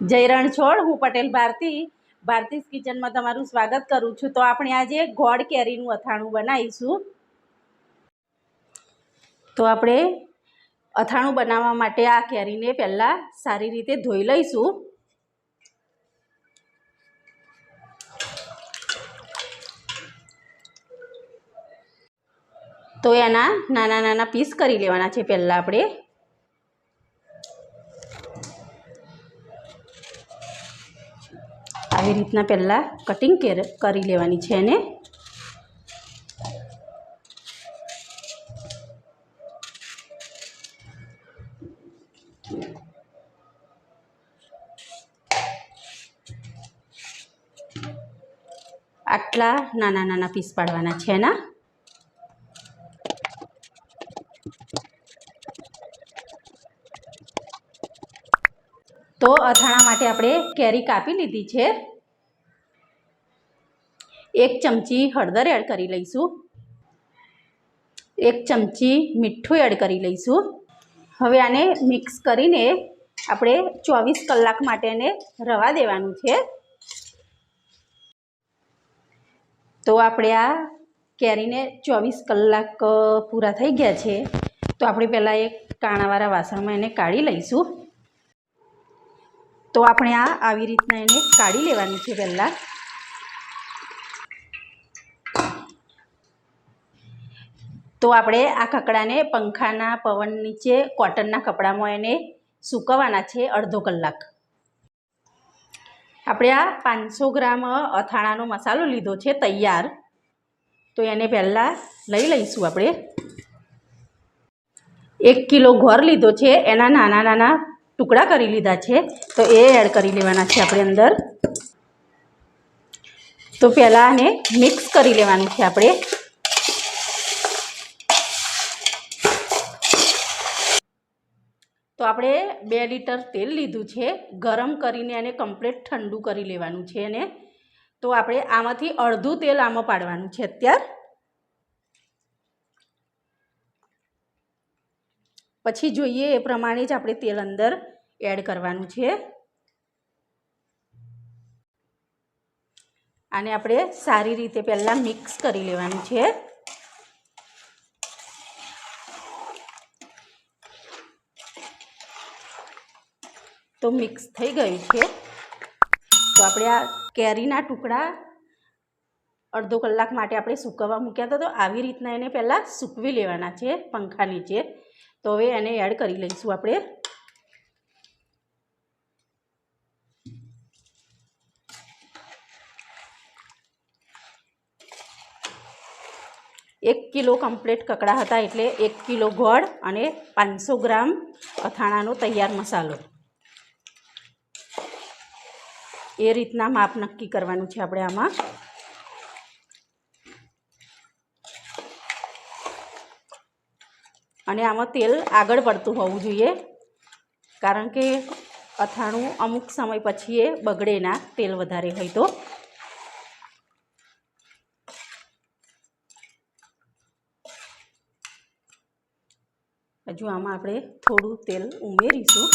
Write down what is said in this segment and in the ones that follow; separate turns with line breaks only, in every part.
જય રણછોડ, હું પટેલ ભારતી, ભારતીસ કિચનમાં તમારું સ્વાગત કરું છું. તો આપણે આજે ગોળ કેરીનું અથાણું બનાવીશું. તો આપણે અથાણું બનાવવા માટે આ કેરીને પહેલાં સારી રીતે ધોઈ લઈશું. તો એના નાના નાના પીસ કરી લેવાના છે પહેલાં આપણે. આવી રીતના પહેલાં કટિંગ કરી લેવાની છે એને. આટલા નાના નાના પીસ પાડવાના છે એના. તો અથાણા માટે આપણે કેરી કાપી લીધી છે. એક ચમચી હળદર એડ કરી લઈશું. એક ચમચી મીઠું એડ કરી લઈશું. હવે આને મિક્સ કરીને આપણે ચોવીસ કલાક માટે એને રવા દેવાનું છે. તો આપણે આ કેરીને ચોવીસ કલાક પૂરા થઈ ગયા છે. તો આપણે પહેલાં એક કાણાવાળા વાસણમાં એને કાઢી લઈશું. તો આપણે આ આવી રીતના એને કાઢી લેવાની છે પહેલાં. તો આપણે આ કકડાને પંખાના પવન નીચે, કોટનના કપડામાં એને સૂકવવાના છે અડધો કલાક. આપણે આ પાંચસો ગ્રામ અથાણાનો મસાલો લીધો છે તૈયાર. તો એને પહેલાં લઈ લઈશું આપણે. એક કિલો ઘર લીધો છે. એના નાના નાના ટુકડા કરી લીધા છે. તો એ એડ કરી લેવાના છે આપણે અંદર. તો પહેલાં આને મિક્સ કરી લેવાનું છે આપણે. તો આપણે બે લીટર તેલ લીધું છે. ગરમ કરીને એને કમ્પ્લીટ ઠંડુ કરી લેવાનું છે એને. તો આપણે આમાંથી અડધું તેલ આમાં પાડવાનું છે અત્યાર. પછી જોઈએ એ પ્રમાણે જ આપણે તેલ અંદર એડ કરવાનું છે. આને આપણે સારી રીતે પહેલાં મિક્સ કરી લેવાનું છે. તો મિક્સ થઈ ગયું છે. તો આપણે આ કેરીના ટુકડા અડધો કલાક માટે આપણે સૂકવવા મૂક્યા હતા, તો આવી રીતના એને પહેલાં સૂકવી લેવાના છે પંખા નીચે. તો હવે એને એડ કરી લઈશું આપણે. એક કિલો કમ્પ્લીટ કકડા હતા એટલે એક કિલો ગોળ અને પાંચસો ગ્રામ અથાણાનો તૈયાર મસાલો. એ રીતના માપ નક્કી કરવાનું છે આપણે આમાં. અને આમાં તેલ આગળ પડતું હોવું જોઈએ. કારણ કે અથાણું અમુક સમય પછી એ બગડે ના, તેલ વધારે હોય તો. હજુ આમાં આપણે થોડું તેલ ઉમેરીશું.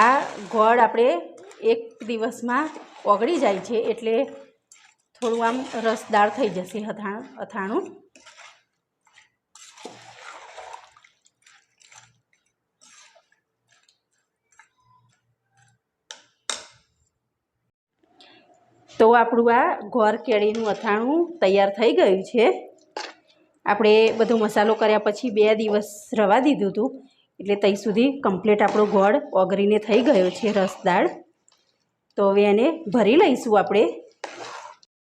આ ગોળ આપણે એક દિવસમાં ઓગળી જાય છે એટલે થોડું આમ રસદાર થઈ જશે અથાણ, અથાણું. તો આપણું આ ગોર કેળીનું અથાણું તૈયાર થઈ ગયું છે. આપણે બધો મસાલો કર્યા પછી બે દિવસ રવા દીધું હતું. એટલે ત્યાં સુધી કમ્પ્લીટ આપણો ગોળ ઓગળીને થઈ ગયો છે રસદાળ તો હવે એને ભરી લઈશું આપણે.